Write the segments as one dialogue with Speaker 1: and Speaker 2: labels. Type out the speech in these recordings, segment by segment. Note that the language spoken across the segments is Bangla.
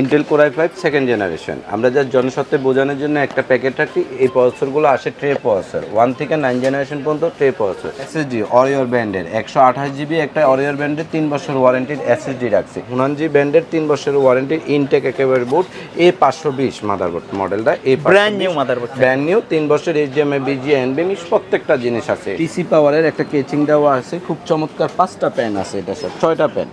Speaker 1: Intel core i five second generation আমরা যা জনসত্ত্বে বোঝানোর জন্য একটা প্যাকেট রাখি এই প্রসেসরগুলো আসে ট্রে প্রসেসর ওয়ান থেকে নাইন জেনারেশন পর্যন্ত ট্রে প্রসেসর এসএসডি অরিয়র ব্যান্ডের একশো আঠাশ জিবি একটা অরিয়র ব্যান্ডের তিন বছর ওয়ারেন্টির এসএসডি রাখছি। হুনানজি ব্যান্ডের তিন বছরের ওয়ারেন্টির ইনটেক একেবারে বোর্ড এ পাঁচশো বিশ মাদার মাদারবোর্ড মডেলটা a
Speaker 2: brand new motherboard
Speaker 1: brand new তিন বছর এইচডিএমআই বিজি এনবিএমইস প্রত্যেকটা জিনিস আছে। টিসি পাওয়ারের একটা কেচিং দেওয়া আছে। খুব চমৎকার পাঁচটা প্যান আছে এটা স্যার ছয়টা প্যান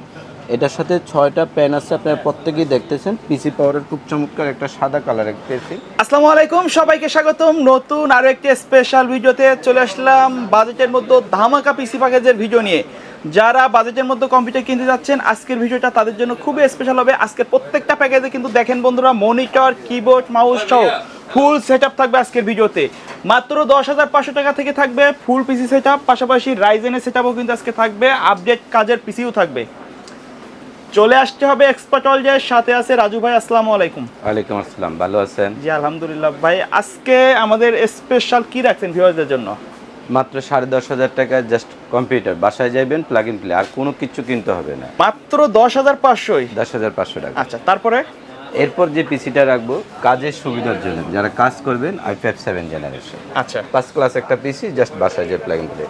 Speaker 1: এটার সাথে ছয়টা প্যান আছে, আপনারা প্রত্যেকেই দেখতেছেন। পিসি পাওয়ারের খুব চমৎকার একটা সাদা কালারের কেসিং
Speaker 2: আসসালামু আলাইকুম, সবাইকে স্বাগতম। নতুন আরও একটি স্পেশাল ভিডিওতে চলে আসলাম বাজেটের মধ্যে ধামাকা পিসি প্যাকেজের ভিডিও নিয়ে। যারা বাজেটের মধ্যে কম্পিউটার কিনতে যাচ্ছেন, আজকের ভিডিওটা তাদের জন্য খুবই স্পেশাল হবে। আজকের প্রত্যেকটা প্যাকেজে কিন্তু দেখেন বন্ধুরা মনিটর কিবোর্ড মাউস সহ ফুল সেট থাকবে আজকের ভিডিওতে মাত্র দশ হাজার পাঁচশো টাকা থেকে থাকবে ফুল পিসি সেট পাশাপাশি রাইজেনের সেট কিন্তু আজকে থাকবে। আপডেট কাজের পিসিও থাকবে। চলে আসতে হবে এক্সপার্ট অলজের সাথে আছে রাজু ভাই আসসালামু আলাইকুম।
Speaker 1: ওয়ালাইকুম আসসালাম ভালো আছেন?
Speaker 2: জি আলহামদুলিল্লাহ। ভাই আজকে আমাদের স্পেশাল কি রাখছেন ভিউয়ারদের জন্য?
Speaker 1: মাত্র সাড়ে দশ হাজার টাকা জাস্ট কম্পিউটার বাসায় যাবেন প্লাগ ইন প্লে আর কোনো কিছু কিনতে হবে না।
Speaker 2: মাত্র দশ হাজার পাঁচশোই?
Speaker 1: দশ হাজার পাঁচশো টাকা।
Speaker 2: আচ্ছা তারপরে?
Speaker 1: এরপর যে পিসিটা রাখব কাজের সুবিধার জন্য যারা কাজ করবেন আই ফাইভ সেভেন জেনারেশন
Speaker 2: আচ্ছা।
Speaker 1: ফার্স্ট ক্লাস একটা পিসি জাস্ট বাসায় যে plug in play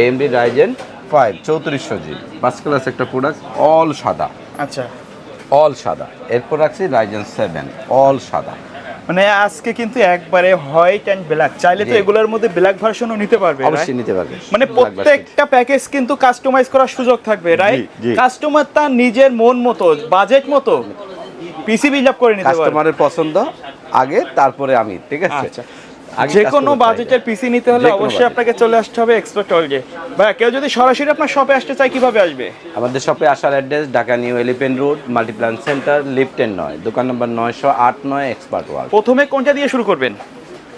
Speaker 1: AMD Ryzen five চৌত্রিশশো জি ফার্স্ট ক্লাস একটা প্রোডাক্ট অল সাদা।
Speaker 2: আচ্ছা।
Speaker 1: অল সাদা। এরপর রাখছি রাইজেন সেভেন অল সাদা।
Speaker 2: মানে আজকে কিন্তু একবারে হোয়াইট অ্যান্ড ব্ল্যাক। চাইলে তো এগুলোর মধ্যে ব্ল্যাক ভার্সনও নিতে পারবে
Speaker 1: অবশ্যই নিতে পারবেন
Speaker 2: মানে প্রত্যেকটা প্যাকেজ কিন্তু কাস্টমাইজ করার সুযোগ থাকবে রাইট কাস্টমার তার নিজের মন মতো বাজেট মতো পিসি বিল আপ করে নিতে পারবে।
Speaker 1: কাস্টমারের পছন্দ আগে তারপরে আমি ঠিক আছে?
Speaker 2: আচ্ছা। যে কোনো বাজেটের পিসি নিতে হলে অবশ্যই আপনাকে চলে আসতে হবে এক্সপার্ট টলজে ভাই কেউ যদি সরাসরি আপনার শপে আসতে চায় কীভাবে আসবে?
Speaker 1: আমাদের শপে আসার address Dhaka new elephant road multiplan centre লিফটেন নয়। দোকান নম্বর নয়শো আট নয় এক্সপার্ট ওয়ার্ল্ড
Speaker 2: প্রথমে কোনটা দিয়ে শুরু করবেন?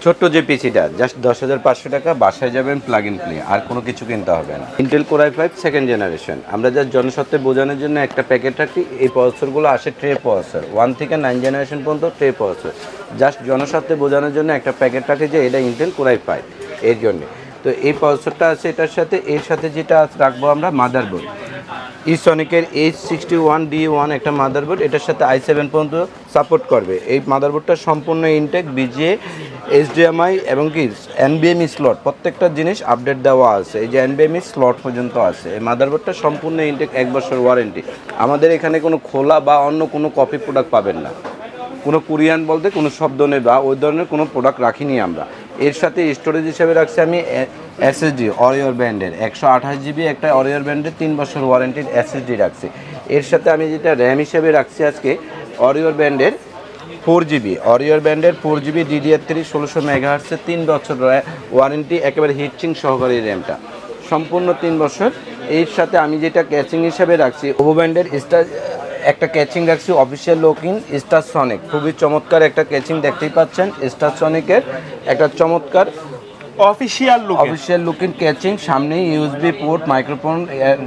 Speaker 1: ছোট্ট যে পিসিটা জাস্ট দশ হাজার পাঁচশো টাকা, বাসায় যাবেন প্লাগ ইন প্লে আর কোনো কিছু কিনতে হবে না। Intel core i five second generation আমরা যা জনস্বার্থে বোঝানোর জন্য একটা প্যাকেট রাখি, এই প্রসেসরগুলো আসে ট্রে প্রসেসর ওয়ান থেকে নাইন জেনারেশন পর্যন্ত ট্রে প্রসেসর জাস্ট জনস্বার্থে বোঝানোর জন্য একটা প্যাকেট রাখি যে এটা ইন্টেল কোরাই ফাইভ এর জন্য। তো এই প্রসেসরটা আছে, এটার সাথে, এর সাথে যেটা রাখব আমরা motherboard ইসনিকের H sixty one D one একটা মাদারবোর্ড এটার সাথে আই সেভেন পর্যন্ত সাপোর্ট করবে। এই মাদারবোর্ডটা সম্পূর্ণ ইনটেক বিজিএ এইচডিএমআই এবং কি এনবিএমই স্লট প্রত্যেকটা জিনিস আপডেট দেওয়া আছে। এই যে এনবিএমই স্লট পর্যন্ত আছে। এই মাদারবোর্ডটা সম্পূর্ণ ইনটেক এক বছর ওয়ারেন্টি আমাদের এখানে কোনো খোলা বা অন্য কোনো কপি প্রোডাক্ট পাবেন না। কোনো কোরিয়ান বলতে কোনো শব্দ নেই বা ওই ধরনের কোনো প্রোডাক্ট রাখিনি আমরা। এর সাথে স্টোরেজ হিসেবে রাখছি আমি এসএসডি অরিয়র ব্যান্ডের একশো আঠাশ জিবি একটা অরিয়র ব্যান্ডের তিন বছর ওয়ারেন্টির এসএসডি রাখছি। এর সাথে আমি যেটা র্যাম হিসেবে রাখছি আজকে অরিয়র ব্যান্ডের ফোর জিবি অরিয়র ব্যান্ডের ফোর জিবি ডিডিআর থ্রি ষোলোশো মেগাহার্সের তিন বছর ওয়ারেন্টি একেবারে হিটচিং সহকারী র্যামটা সম্পূর্ণ তিন বছর। এর সাথে আমি যেটা ক্যাচিং হিসাবে রাখছি ওভো ব্যান্ডের স্টার একটা ক্যাচিং রাখছি অফিসিয়াল লোকিং স্টার সনিক খুবই চমৎকার একটা ক্যাচিং দেখতেই পাচ্ছেন স্টার সনিকের একটা চমৎকার
Speaker 2: official look
Speaker 1: official looking catching সামনে USB port microphone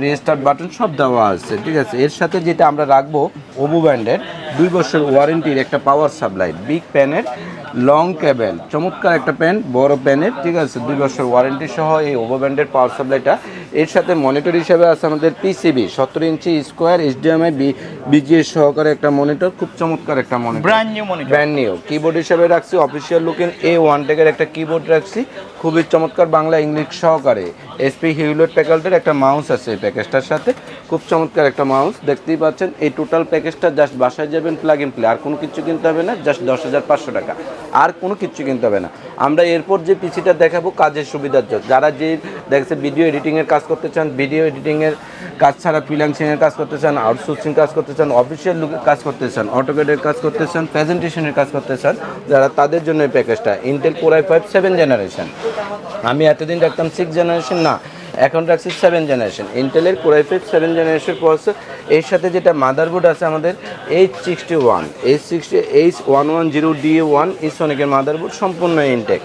Speaker 1: restart button সব দেওয়া আছে ঠিক আছে? এর সাথে যেটা আমরা রাখব ওবু ব্যান্ডের দুই বছর ওয়ারেন্টির একটা পাওয়ার সাপ্লাই বিগ প্যানের লং কেবেল চমৎকার একটা প্যান বড় প্যানের ঠিক আছে? দুই বছর ওয়ারেন্টি সহ এই ওভো ব্যান্ডের পাওয়ার সাপ্লাইটা এর সাথে মনিটর হিসাবে আছে আমাদের পিসিবি সত্তর ইঞ্চি স্কোয়ার এইচডিএমআই বিজিএস সহকারে একটা মনিটর খুব চমৎকার একটা monitor.
Speaker 2: Brand new monitor
Speaker 1: brand new keyboard হিসাবে রাখছি অফিসিয়াল লুকিং এ ওয়ান টেকের একটা কিবোর্ড রাখছি খুবই চমৎকার বাংলা ইংলিশ সহকারে। এসপি হিউলেট প্যাকেলটের একটা মাউস আছে এই প্যাকেজটার সাথে খুব চমৎকার একটা মাউস দেখতেই পাচ্ছেন এই টোটাল প্যাকেজটা জাস্ট বাসায় যাবেন প্লাগ ইন প্লে আর কোনো কিছু কিনতে হবে না জাস্ট দশ হাজার পাঁচশো টাকা। আর কোনো কিছু কিনতে হবে না। আমরা এরপর যে পিসিটা দেখাবো কাজের সুবিধার জন্য। যারা যে দেখছে ভিডিও এডিটিংয়ের কাজ করতে চান ভিডিও এডিটিংয়ের কাজ ছাড়া ফ্রিল্যান্সিংয়ের কাজ করতে চান আউটসোর্সিং কাজ করতে চান অফিসিয়াল কাজ করতে চান অটোকেডের কাজ করতে চান প্রেজেন্টেশনের কাজ করতে চান, যারা তাদের জন্য এই প্যাকেজটা Intel core i five seven generation আমি এতদিন দেখতাম সিক্স জেনারেশন না। এখন রাখছি সেভেন জেনারেশন ইন্টেলের core i seven generation processor এর সাথে যেটা মাদারবোর্ড আছে আমাদের H sixty one H sixty H one one zero D one ইসনিকের motherboard সম্পূর্ণ ইনটেক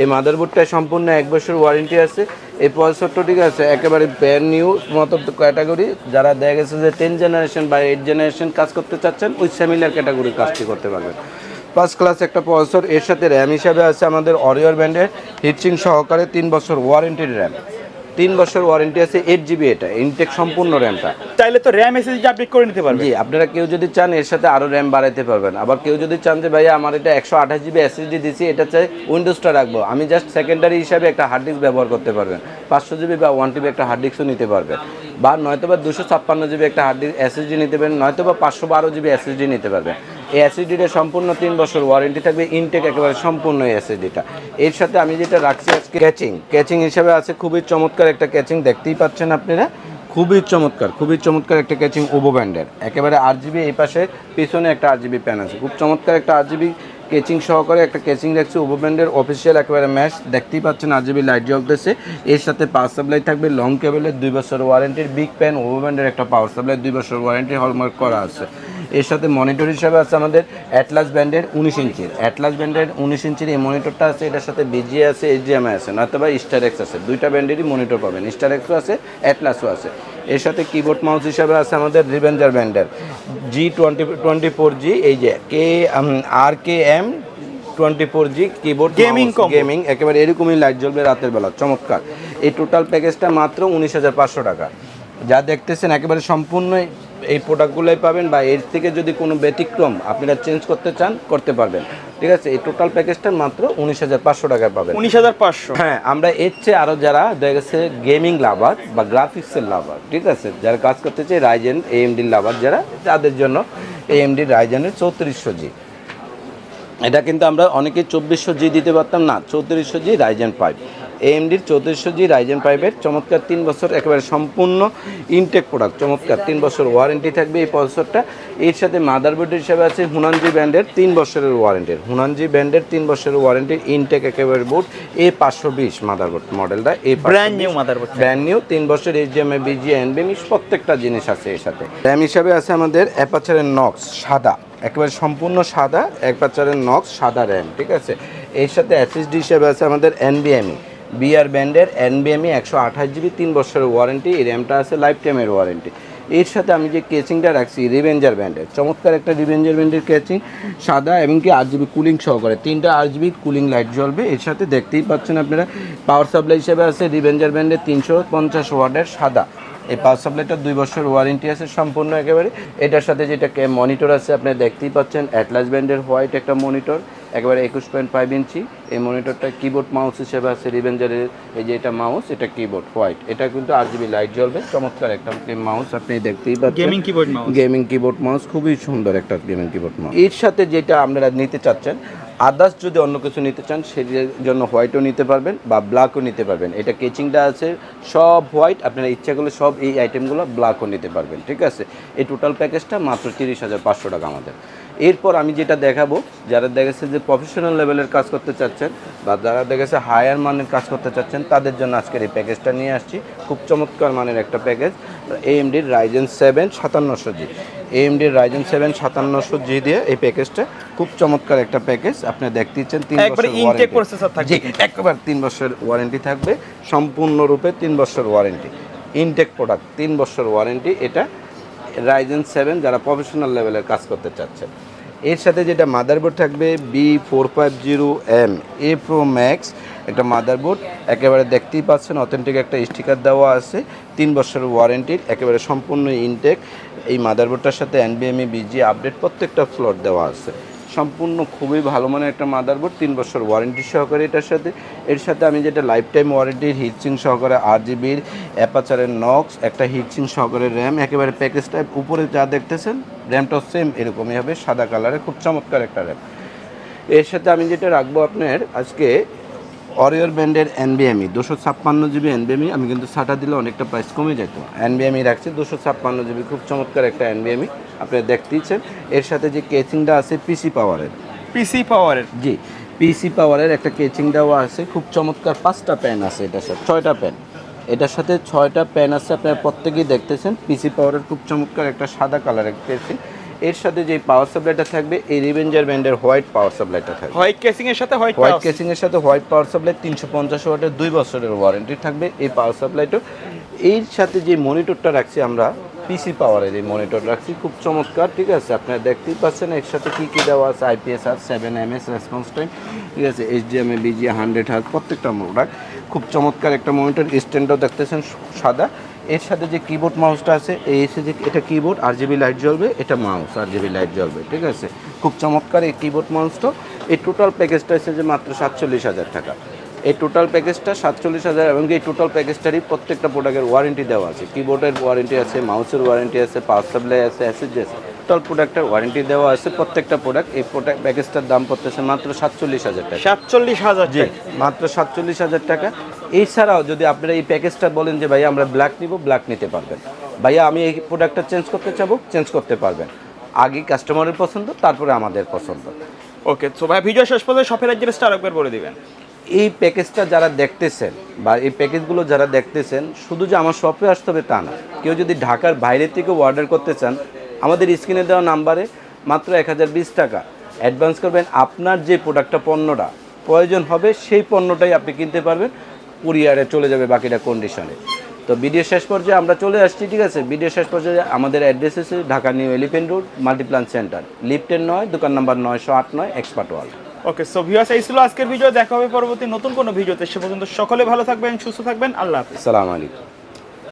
Speaker 1: এই মাদারবোর্ডটা সম্পূর্ণ এক বছর ওয়ারেন্টি আছে। এই প্রসেসরটা ঠিক আছে, একেবারে ব্র্যান্ড নিউ মতো ক্যাটাগরি যারা দেখা গেছে যে টেন জেনারেশন বা এইট জেনারেশন কাজ করতে চাচ্ছেন, ওই সিমিলার ক্যাটাগরির কাজটি করতে পারবেন। ফার্স্ট ক্লাস একটা প্রসেসর এর সাথে র্যাম হিসাবে আছে আমাদের অরিয়র ব্র্যান্ডের হিটসিং সহকারে তিন বছর ওয়ারেন্টির র্যাম তিন বছর ওয়ারেন্টি আছে এইট জিবি এটা ইনটেক সম্পূর্ণ র্যামটা
Speaker 2: চাইলে তো র্যাম এসএসডি আপডেট করে নিতে পারবে
Speaker 1: জি আপনারা কেউ যদি চান এর সাথে আরও র্যাম বাড়াইতে পারবেন। আবার কেউ যদি চান যে ভাইয়া আমার এটা একশো আঠাশ জিবি এসএসডি দিছি এটা চাই উইন্ডোজটা রাখব। আমি জাস্ট সেকেন্ডারি হিসাবে একটা হার্ড ডিস্ক ব্যবহার করতে পারবেন। পাঁচশো জিবি বা ওয়ান টিবি একটা হার্ড ডিস্কও নিতে পারবেন। বা নয়তো বা দুশো ছাপ্পান্ন জিবি একটা হার্ড ডিস্ক এসএসডি নিতে পারবেন নয়তো বা পাঁচশো বারো জিবি এসএসডি নিতে পারবেন। এসএসডিটা সম্পূর্ণ তিন বছর ওয়ারেন্টি থাকবে ইনটেক একেবারে সম্পূর্ণ এসএসডিটা এর সাথে আমি যেটা রাখছি আজকে ক্যাচিং ক্যাচিং হিসাবে আছে খুবই চমৎকার একটা ক্যাচিং দেখতেই পাচ্ছেন আপনারা? খুবই চমৎকার খুবই চমৎকার একটা ক্যাচিং ওভো ব্যান্ডের একেবারে আর জিবি এই পাশে, পিছনে একটা আর জিবি প্যান আছে। খুব চমৎকার একটা আর জিবি কেচিং সহকারে একটা কেচিং রাখছে ওভো ব্যান্ডের অফিসিয়াল একেবারে ম্যাচ দেখতেই পাচ্ছেন আর জিবি লাইট জ্বলতেছে। এর সাথে পাওয়ার সাপ্লাই থাকবে লং কেবলের দুই বছর ওয়ারেন্টির বিগ প্যান ওভো ব্যান্ডের একটা পাওয়ার সাপ্লাই দুই বছর ওয়ারেন্টি হলমার্ক করা আছে। এর সাথে মনিটর হিসাবে আছে আমাদের অ্যাটলাস ব্যান্ডের উনিশ ইঞ্চির। অ্যাটলাস ব্যান্ডের উনিশ ইঞ্চির এই মনিটরটা আছে এটার সাথে বিজি আছে এইচডিএমআই আছে নয়তো বা স্টার এক্স আছে। দুইটা ব্যান্ডেরই মনিটর পাবেন। স্টার এক্সও আছে অ্যাটলাসও আছে। এর সাথে কিবোর্ড মাউস হিসাবে আছে আমাদের রিভেঞ্জার ব্যান্ডের G twenty twenty four G এই যে K R K M twenty four G keyboard
Speaker 2: combo।
Speaker 1: Gaming একেবারে এরকমই লাইট জ্বলবে রাতের বেলা চমৎকার। এই টোটাল প্যাকেজটা মাত্র উনিশ হাজার পাঁচশো টাকা। যা দেখতেছেন একেবারে সম্পূর্ণ এই প্রোডাক্টগুলোই পাবেন বা এর থেকে যদি কোনো ব্যতিক্রম আপনারা চেঞ্জ করতে চান করতে পারবেন। ঠিক আছে? এই টোটাল প্যাকেজটা মাত্র উনিশ হাজার পাঁচশো টাকায় পাবেন।
Speaker 2: উনিশ হাজার পাঁচশো।
Speaker 1: হ্যাঁ আমরা এর চেয়ে আরও যারা দেখা গেছে গেমিং লাভার বা গ্রাফিক্সের লাভার ঠিক আছে? যারা কাজ করতে চাই রাইজেন এএমডির লাভার যারা তাদের জন্য এএমডি রাইজেনের চৌত্রিশশো জি এটা কিন্তু আমরা অনেকে চব্বিশশো জি দিতে পারতাম না চৌত্রিশশো জি রাইজেন পাইপ এএমডির চৌত্রিশশো জি রাইজেন পাইপের চমৎকার তিন বছর একেবারে সম্পূর্ণ ইনটেক প্রোডাক্ট চমৎকার। তিন বছর ওয়ারেন্টি থাকবে এই প্রসেসরটা এর সাথে মাদারবোর্ড হিসাবে আছে হুনানজি ব্র্যান্ডের তিন বছরের ওয়ারেন্টির হুনানজি ব্র্যান্ডের তিন বছরের ওয়ারেন্টির ইনটেক একেবারে বোর্ড এ পাঁচশো বিশ মাদারবোর্ড মডেলটা এ
Speaker 2: brand new motherboard
Speaker 1: brand new তিন বছর এইচডিএমএ বিজি এনবিএম প্রত্যেকটা জিনিস আছে এর সাথে। র্যাম হিসাবে আছে আমাদের অ্যাপাচারের নক্স সাদা। একেবারে সম্পূর্ণ সাদা অ্যাপাচারের নক্স সাদা র্যাম ঠিক আছে? এর সাথে এসএসডি হিসাবে আছে আমাদের এনবিএমই বিআর ব্যান্ডের এনবিএমই একশো আঠাশ জিবি তিন বছরের ওয়ারেন্টি এই র্যামটা আছে লাইফ টাইমের ওয়ারেন্টি এর সাথে আমি যে কেচিংটা রাখছি রিভেঞ্জার ব্যান্ডের, চমৎকার একটা রিভেঞ্জার ব্যান্ডের কেচিং সাদা এবং কি আট জিবি কুলিং সহকারে, তিনটা আট জিবি কুলিং লাইট জ্বলবে। এর সাথে দেখতেই পাচ্ছেন আপনারা পাওয়ার সাপ্লাই হিসেবে আছে রিভেঞ্জার ব্যান্ডের তিনশো পঞ্চাশ ওয়ার্ডের সাদা। এই পাওয়ার সাপ্লাইটা দুই বছর ওয়ারেন্টি আছে সম্পূর্ণ একেবারে। এটার সাথে যেটা মনিটর আছে আপনি দেখতেই পাচ্ছেন অ্যাটলাস ব্যান্ডের হোয়াইট একটা মনিটর একেবারে একুশ পয়েন্ট ফাইভ ইঞ্চি। এই মনিটরটা কিবোর্ড মাউস হিসেবে আছে রিভেঞ্জারের এই যে এটা মাউস এটা কিবোর্ড হোয়াইট এটা কিন্তু আর জিবি লাইট জ্বলবে। চমৎকার একটা মাউস আপনি দেখতেই পাচ্ছেন।
Speaker 2: Gaming keyboard mouse
Speaker 1: gaming keyboard mouse খুবই সুন্দর একটা গেমিং কিবোর্ড মাউস এর সাথে যেটা আপনারা নিতে চাচ্ছেন আদার্স যদি অন্য কিছু নিতে চান সেটার জন্য হোয়াইটও নিতে পারবেন বা ব্ল্যাকও নিতে পারবেন। এটা কেচিংটা আছে সব হোয়াইট আপনারা ইচ্ছা করলে সব এই আইটেমগুলো ব্ল্যাকও নিতে পারবেন ঠিক আছে? এই টোটাল প্যাকেজটা মাত্র তিরিশ হাজার পাঁচশো টাকা আমাদের। এরপর আমি যেটা দেখাবো যারা দেখেছে যে প্রফেশনাল লেভেলের কাজ করতে চাচ্ছেন বা যারা দেখেছে হায়ার মানের কাজ করতে চাচ্ছেন তাদের জন্য আজকের এই প্যাকেজটা নিয়ে আসছি। খুব চমৎকার মানের একটা প্যাকেজ এএমডির রাইজেন সেভেন সাতান্নশো জি এএমডির রাইজেন সেভেন সাতান্নশো জি দিয়ে এই প্যাকেজটা খুব চমৎকার একটা প্যাকেজ আপনি দেখতে ইচ্ছেন তিন বছর জি একবার তিন বছর ওয়ারেন্টি থাকবে। সম্পূর্ণরূপে তিন বছর ওয়ারেন্টি ইনটেক প্রোডাক্ট তিন বছর ওয়ারেন্টি এটা রাইজেন সেভেন যারা প্রফেশনাল লেভেলের কাজ করতে চাচ্ছে। এর সাথে যেটা মাদারবোর্ড থাকবে B four five zero M A pro max একটা মাদারবোর্ড একেবারে দেখতেই পাচ্ছেন অথেন্টিক একটা স্টিকার দেওয়া আছে, তিন বছরের ওয়ারেন্টির একেবারে সম্পূর্ণ ইনটেক এই মাদারবোর্ডটার সাথে এনবিএমই বিজি আপডেট প্রত্যেকটা ফ্লোর দেওয়া আছে। সম্পূর্ণ খুবই ভালো মানের একটা মাদারবোর্ড তিন বছর ওয়ারেন্টি সহকারে এটার সাথে। এর সাথে আমি যেটা লাইফ টাইম ওয়ারেন্টির হিটসিং সহকারে আর জিবির অ্যাপাচারের নক্স একটা হিটসিং সহকারে র্যাম একেবারে প্যাকেজটা উপরে যা দেখতেছেন র্যামটাও সেম এরকমই হবে, সাদা কালারের খুব চমৎকার একটা র্যাম এর সাথে আমি যেটা রাখব আপনার, আজকে অরিয়র ব্র্যান্ডের এনবিএমই দুশো ছাপ্পান্ন জিবি এনবিএমই আমি কিন্তু সাটা দিলে অনেকটা প্রাইস কমে যেত এনবিএমই রাখছি দুশো ছাপ্পান্ন জিবি খুব চমৎকার একটা এনবিএমই আপনি দেখতেইছেন। এর সাথে যে কেচিংটা আছে পিসি পাওয়ারের
Speaker 2: পিসি পাওয়ারের
Speaker 1: জি পিসি পাওয়ারের একটা কেচিং দেওয়া আছে খুব চমৎকার পাঁচটা প্যান আছে এটার সাথে ছয়টা প্যান এটার সাথে ছয়টা প্যান আছে আপনারা প্রত্যেকেই দেখতেছেন পিসি পাওয়ারের খুব চমৎকার একটা সাদা কালারের কেচিং এর সাথে যে পাওয়ার সাপ্লাইটা থাকবে এই রিভেঞ্জার ব্র্যান্ডের হোয়াইট পাওয়ার সাপ্লাইটা থাকবে।
Speaker 2: হোয়াইট কেসিং এর সাথে হোয়াইট
Speaker 1: হোয়াইট কেসিং এর সাথে হোয়াইট পাওয়ার সাপ্লাই তিনশো পঞ্চাশ ওয়াটের দুই বছরের ওয়ারেন্টি থাকবে এই পাওয়ার সাপ্লাইটা এর সাথে যে মনিটরটা রাখছি আমরা পিসি পাওয়ারের এই মনিটর রাখছি খুব চমৎকার ঠিক আছে? আপনারা দেখতেই পাচ্ছেন এর সাথে কী কী দেওয়া আছে? আইপিএস আর seven M S response time ঠিক আছে? এইচডিএমএ বিজি হান্ড্রেড হার্জ প্রত্যেকটা প্রোডাক্ট খুব চমৎকার একটা মনিটর স্ট্যান্ডও দেখতেছেন সাদা। এর সাথে যে কিবোর্ড মাউসটা আছে, এই এসে যে এটা কিবোর্ড আর জিবি লাইট জ্বলবে, এটা মাউস আর জিবি লাইট জ্বলবে, ঠিক আছে? খুব চমৎকার এই কিবোর্ড মাউসটা এই টোটাল প্যাকেজটা এসে যে মাত্র সাতচল্লিশ হাজার টাকা। এই টোটাল প্যাকেজটা সাতচল্লিশ হাজার এবং এই টোটাল প্যাকেজটারই প্রত্যেকটা প্রোডাক্টের ওয়ারেন্টি দেওয়া আছে। কিবোর্ডের ওয়ারেন্টি আছে মাউসের ওয়ারেন্টি আছে পাওয়ার সাপ্লাই আছে অ্যাসিড আছে। টোটাল প্রোডাক্টের ওয়ারেন্টি দেওয়া আছে প্রত্যেকটা প্রোডাক্ট। এই প্রোডাক্ট প্যাকেজটার দাম পড়তেছে মাত্র সাতচল্লিশ হাজার টাকা।
Speaker 2: সাতচল্লিশ হাজার
Speaker 1: জি মাত্র সাতচল্লিশ হাজার টাকা। এছাড়াও যদি আপনারা এই প্যাকেজটা বলেন যে ভাইয়া আমরা ব্ল্যাক নিব ব্ল্যাক নিতে পারবেন। ভাইয়া আমি এই প্রোডাক্টটা চেঞ্জ করতে চাবো চেঞ্জ করতে পারবেন। আগে কাস্টমারের পছন্দ তারপরে আমাদের পছন্দ।
Speaker 2: ওকে তো ভাই ভিডিও শেষ পর্যন্ত শপের অ্যাড্রেসটা আরেকবার বলে দিবেন।
Speaker 1: এই প্যাকেজটা যারা দেখতেছেন বা এই প্যাকেজগুলো যারা দেখতেছেন শুধু যে আমার শপে আসতে হবে তা না। কেউ যদি ঢাকার বাইরে থেকে অর্ডার করতে চান আমাদের স্ক্রিনে দেওয়া নাম্বারে মাত্র এক হাজার বিশ টাকা। অ্যাডভান্স করবেন আপনার যে প্রোডাক্টটা পণ্যটা প্রয়োজন হবে সেই পণ্যটাই আপনি কিনতে পারবেন। কুরিয়ারে চলে যাবে বাকিটা কন্ডিশনে তো ভিডিও শেষ পর্যায়ে আমরা চলে আসছি ঠিক আছে? ভিডিও শেষ পর্যায়ে আমাদের অ্যাড্রেস হচ্ছে Dhaka New Elephant Road Multiplan Center লিফটের নয় দোকান নাম্বার নয়শো আট নয় Expert World
Speaker 2: okay so viewers এই ছিল আজকের ভিডিও দেখা হবে পরবর্তী নতুন কোনো ভিডিওতে সে পর্যন্ত সকলে ভালো থাকবেন সুস্থ থাকবেন। আল্লাহ হাফিজ।
Speaker 1: সালাম আলাইকুম।